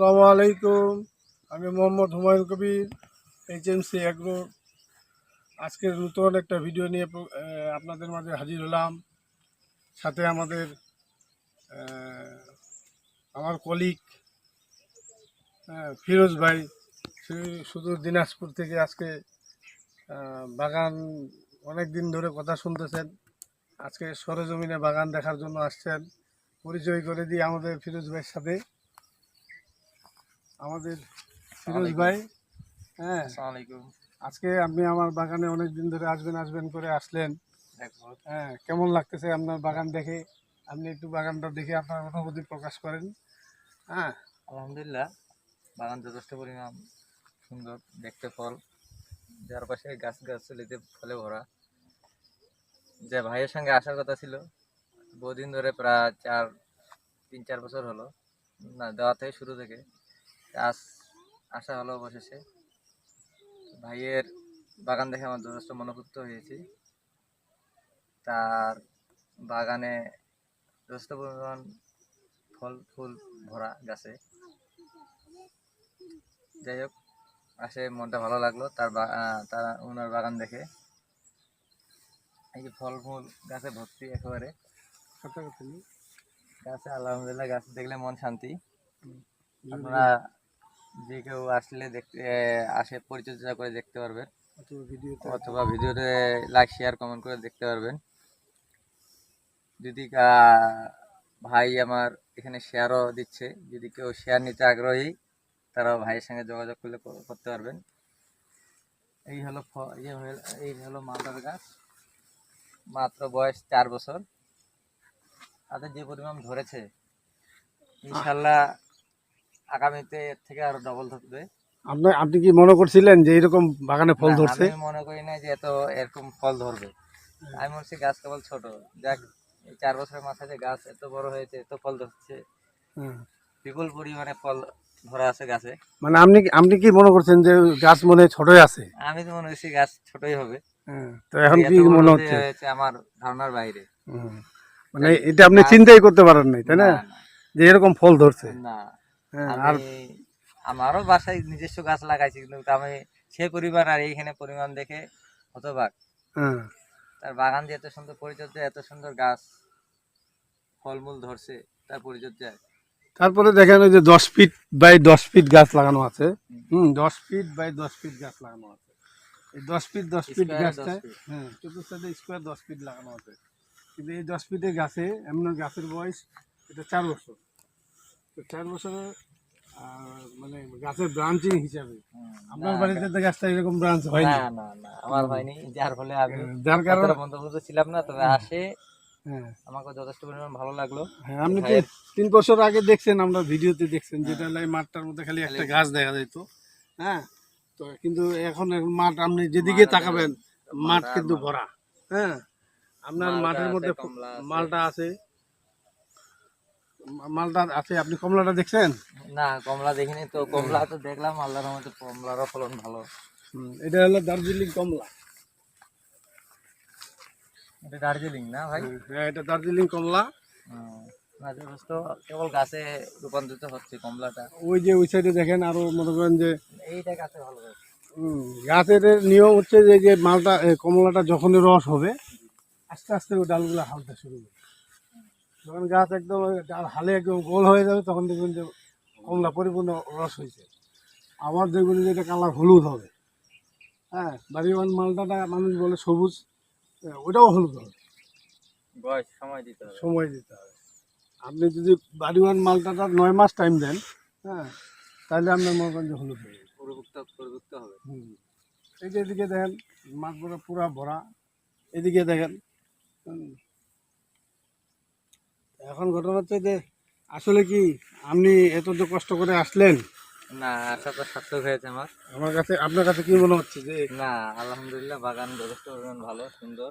আসসালামু আলাইকুম। আমি Mohammad Humayun Kabir H M C agro আজকের নতুন একটা ভিডিও নিয়ে আপনাদের মাঝে হাজির হলাম। সাথে আমাদের আমার কলিগ ফিরোজ ভাই। শুধু দিনাজপুর থেকে আজকে বাগান অনেক দিন ধরে কথা শুনতেছেন। আজকে সরেজমিনে বাগান দেখার জন্য আসছেন। পরিচয় করে দিই আমাদের ফিরোজ ভাইয়ের সাথে। আমাদের ফিরোজ ভাই হ্যাঁ। আজকে আপনি আমার বাগানে অনেক দিন ধরে আসবেন আসবেন করে আসলেন। হ্যাঁ কেমন লাগতেছে আপনার বাগান দেখে? আপনি একটু বাগানটা দেখে আপনার অনুভূতি প্রকাশ করেন। হ্যাঁ। আলহামদুলিল্লাহ বাগান যথেষ্ট পরিমাণ সুন্দর দেখতে ফল। যার পাশে গাছ গাছলিতে ফলে ভরা। যে ভাইয়ের সঙ্গে আসার কথা ছিল বহুদিন ধরে প্রায় চার তিন চার বছর হলো না দেওয়া থেকে শুরু থেকে। আজ আসা হলো অবশেষে। ভাইয়ের বাগান দেখে আমার যথেষ্ট মনোভুক্ত হয়েছি। তার বাগানে যথেষ্ট পরিমাণ ফল ফুল ভরা গাছে। যাই হোক আসে মনটা ভালো লাগল তার তার ওনার বাগান দেখে। এই যে ফল ফুল গাছে ভর্তি একেবারে। গাছে আলহামদুলিল্লাহ গাছ দেখলে মন শান্তি। আপনারা যে কেউ আসলে দেখতে আসে পরিচর্যা করে দেখতে পারবেন। অথবা ভিডিওতে। অথবা ভিডিওতে লাইক শেয়ার কমেন্ট করে দেখতে পারবেন। যদি ভাই আমার এখানে শেয়ারও দিচ্ছে যদি কেউ শেয়ার নিতে আগ্রহী তারা ভাইয়ের সঙ্গে যোগাযোগ করলে করতে পারবেন। এই হলো এই হলো মালটার গাছ। মাত্র বয়স চার বছর। তাদের যে পরিমাণ ধরেছে ইনশাল্লাহ আগামীতে এর থেকে আরও ডবল ধরবে। আপনার আপনি কি মনে করছিলেন যে এরকম বাগানে ফল ধরছে? আমি মনে করি না যে এত এরকম ফল ধরবে। আমি মনে গাছ কেবল ছোট। যাক এই চার বছরের মাথায় যে গাছ এত বড় হয়েছে এত ফল ধরছে। বিপুল পরিমাণে ফল ধরা আছে গাছে। মানে আপনি আপনি কি মনে করছেন যে গাছ মনে ছোটই আছে? আমি তো মনে হচ্ছি গাছ ছোটই হবে। তো এখন কি মনে হচ্ছে? আমার ধারণার বাইরে। মানে এটা আপনি চিন্তাই করতে পারেন নাই তাই না। যে এরকম ফল ধরছে। না আমারও বাসায় নিজস্ব গাছ লাগাইছি কিন্তু আমি সেই পরিমাণ আর এইখানে পরিমাণ দেখে হতবাক। হ্যাঁ, তার বাগান যে এত সুন্দর পরিচর্যা এত সুন্দর গাছ ফলমূল ধরছে তার পরিচর্যায় তারপরে দেখেন ওই যে দশ ফিট বাই দশ ফিট গাছ লাগানো আছে। হুম। দশ ফিট বাই দশ ফিট গাছ লাগানো আছে। এই দশ ফিট দশ ফিট গাছটা 10 feet। হ্যাঁ স্কোয়ার দশ ফিট লাগানো আছে। কিন্তু এই দশ ফিটের গাছে এমন গাছের বয়স এটা চার বছর। তো চার বছরে মানে গাছের ব্রাঞ্চিং হিসাবে। আপনার বাড়িতে তো গাছটা এরকম ব্রাঞ্চ হয়নি। না না না আমার হয়নি যার ফলে আমি যার কারণে ছিলাম না তবে আসে। হ্যাঁ। আমাকে যথেষ্ট পরিমাণ ভালো লাগল। হ্যাঁ আপনি তিন- বছর আগে দেখছেন আমরা ভিডিওতে দেখছেন যেটা হলো এই মাঠটার মধ্যে খালি একটা গাছ দেখা যেত। হ্যাঁ তো কিন্তু এখন মাঠ আপনি যেদিকে তাকাবেন মাঠ কিন্তু ভরা। হ্যাঁ আপনার মাঠের মধ্যে মালটা আছে। মালটা আছে আপনি কমলাটা দেখছেন? না কমলা দেখিনি তো কমলা তো দেখলাম আল্লাহর রহমতে কমলারও ফলন ভালো। এটা হলো দার্জিলিং কমলা। এটা দার্জিলিং না ভাই? হ্যাঁ এটা দার্জিলিং কমলা। কেবল গাছে রূপান্তরিত হচ্ছে কমলাটা। ওই যে ওই সাইডে দেখেন আরও মনে করেন যে এইটা গাছে ভালো গাছের নিয়ম হচ্ছে যে যে মালটা কমলাটা যখনই রস হবে আস্তে আস্তে ওই ডালগুলো হালতে শুরু করবে। যখন গাছ একদম ডাল হালে একদম গোল হয়ে যাবে তখন দেখবেন যে কমলা পরিপূর্ণ রস হয়েছে। আবার দেখবেন যে এটা কালার হলুদ হবে। হ্যাঁ বাড়িওয়ান মালটাটা মানুষ বলে সবুজ এ, ওটাও হলুদ হবে। বয়স সময় দিতে হবে। সময় দিতে হবে। আপনি যদি বাড়িওয়ান মালটাটা নয় মাস টাইম দেন হ্যাঁ তাহলে আপনার মনে করেন যে হলুদ হয়ে হবে। হুম। এই যে এদিকে দেখেন মাছগুলো পুরা ভরা। এদিকে দেখেন হুম। এখন ঘটনা হচ্ছে যে আসলে কি আপনি এত যে কষ্ট করে আসলেন? না আশা তো সার্থক হয়েছে আমার। আমার কাছে আপনার কাছে কি মনে হচ্ছে যে না আলহামদুলিল্লাহ বাগান যথেষ্ট পরিমাণ ভালো সুন্দর।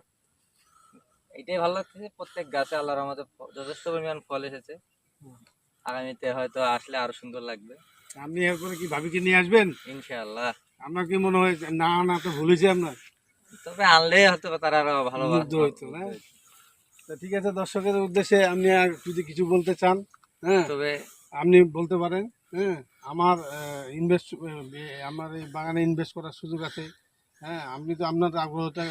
এটাই ভালো লাগছে যে প্রত্যেক গাছে আল্লাহর ফ- যথেষ্ট পরিমাণ ফল এসেছে। আগামীতে হয়তো আসলে আরও সুন্দর লাগবে। আপনি এরপরে কি ভাবিকে নিয়ে আসবেন? ইনশাআল্লাহ। আপনার কি মনে হয় না না তো ভুলেছি আপনার। তবে আনলে হয়তো তারা আরও ভালো হইতো, না? তা ঠিক আছে দর্শকের উদ্দেশ্যে আপনি আর যদি কিছু বলতে চান হ্যাঁ তবে আপনি বলতে পারেন হ্যাঁ আমার ইনভেস্ট আমার এই বাগানে ইনভেস্ট করার সুযোগ আছে হ্যাঁ আপনি তো আপনার আগ্রহটা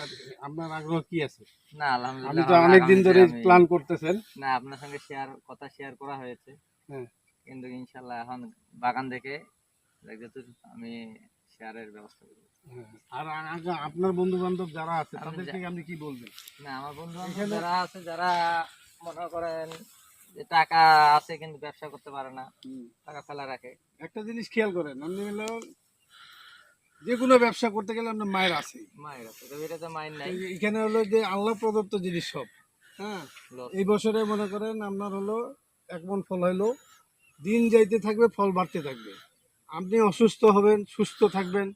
আপনার আগ্রহ কি আছে? না আপনি তো অনেক দিন ধরে প্ল্যান করতেছেন। না আপনার সঙ্গে শেয়ার কথা শেয়ার করা হয়েছে। হ্যাঁ। কিন্তু ইনশাল্লাহ এখন বাগান দেখে আমি শেয়ারের ব্যবস্থা করব হ্যাঁ, আর আগে আপনার বন্ধু বান্ধব যারা আছে আমি তাদের থেকে আপনি কি বলবেন? না আমার বন্ধু বান্ধব যারা আছে যারা মনে করেন যে টাকা আছে কিন্তু ব্যবসা করতে পারে না টাকা ফেলা রাখে। একটা জিনিস খেয়াল করেন আপনি হলো যে কোনো ব্যবসা করতে গেলে আপনার মায়ের আছে। মায়ের আছে তো এটাতে মাইন্ড নাই এখানে হলো যে আল্লাহ প্রদত্ত জিনিস সব হ্যাঁ? এই বছরে মনে করেন আপনার হলো এক মন ফল হলো দিন যাইতে থাকবে ফল বাড়তে থাকবে। আপনি অসুস্থ হবেন সুস্থ থাকবেন।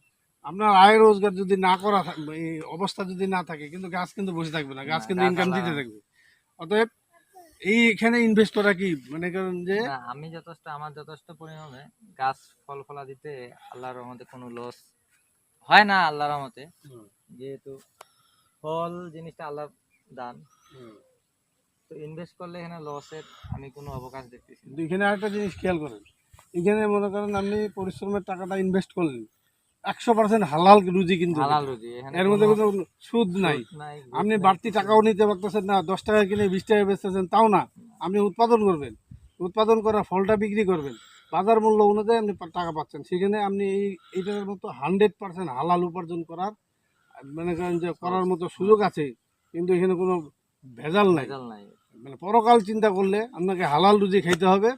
আপনার আয় রোজগার যদি না করা থাকবে এই অবস্থা যদি না থাকে কিন্তু গাছ কিন্তু বসে থাকবে না গাছ কিন্তু ইনকাম দিতে থাকবে। অতএব এই এখানে ইনভেস্ট করা কি? মনে করেন যে আমি যথেষ্ট আমার যথেষ্ট পরিমাণে গাছ ফল ফলা দিতে আল্লাহর রহমতে কোনো লস হয় না আল্লাহর রহমতে। যেহেতু ফল জিনিসটা আল্লাহর দান। তো ইনভেস্ট করলে এখানে লসের আমি কোনো অবকাশ দেখতেছি এখানে আরেকটা জিনিস খেয়াল করেন এখানে মনে করেন আপনি পরিশ্রমের টাকাটা ইনভেস্ট করলেন। একশো পার্সেন্ট হালাল রুজি কিন্তু হালাল রুজি এর মধ্যে কোনো সুদ নাই। আপনি বাড়তি টাকাও নিতে পারতেছেন না দশ টাকা কিনে বিশ টাকা বেচতেছেন তাও না। আপনি উৎপাদন করবেন। উৎপাদন করা ফলটা বিক্রি করবেন। বাজার মূল্য অনুযায়ী আপনি টাকা পাচ্ছেন। সেখানে আপনি এই এইটার মতো হান্ড্রেড পার্সেন্ট হালাল উপার্জন করার মানে করেন যে করার মতো সুযোগ আছে কিন্তু এখানে কোনো ভেজাল নাই। মানে পরকাল চিন্তা করলে আপনাকে হালাল রুজি খাইতে হবে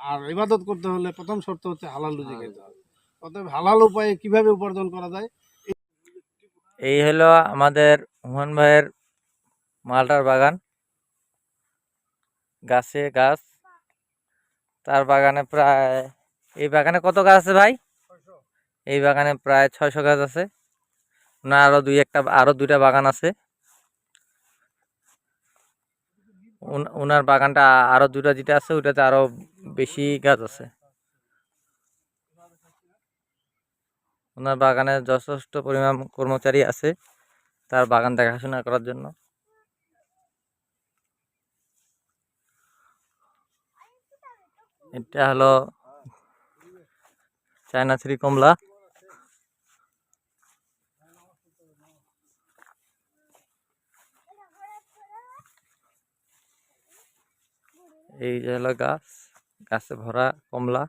আর ইবাদত করতে হলে প্রথম শর্ত হচ্ছে হালাল রুজি খাইতে হবে। অতএব হালাল উপায়ে কীভাবে উপার্জন করা যায়? এই হলো আমাদের হুমান ভাইয়ের মালটার বাগান। গাছে গাছ তার বাগানে প্রায় এই বাগানে কত গাছ আছে ভাই? এই বাগানে প্রায় ছয়শো গাছ আছে। না আরও দুই একটা আরও দুইটা বাগান আছে। উনার বাগানটা আরও দুটা যেটা আছে, ওইটাতে আরও বেশি গাছ আছে। ওনার বাগানে যথেষ্ট পরিমাণ কর্মচারী আছে, তার বাগান দেখাশোনা করার জন্য। এটা হলো চায়না থ্রি কমলা। এই যে হলো গাছ গাছে ভরা কমলা।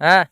হ্যাঁ।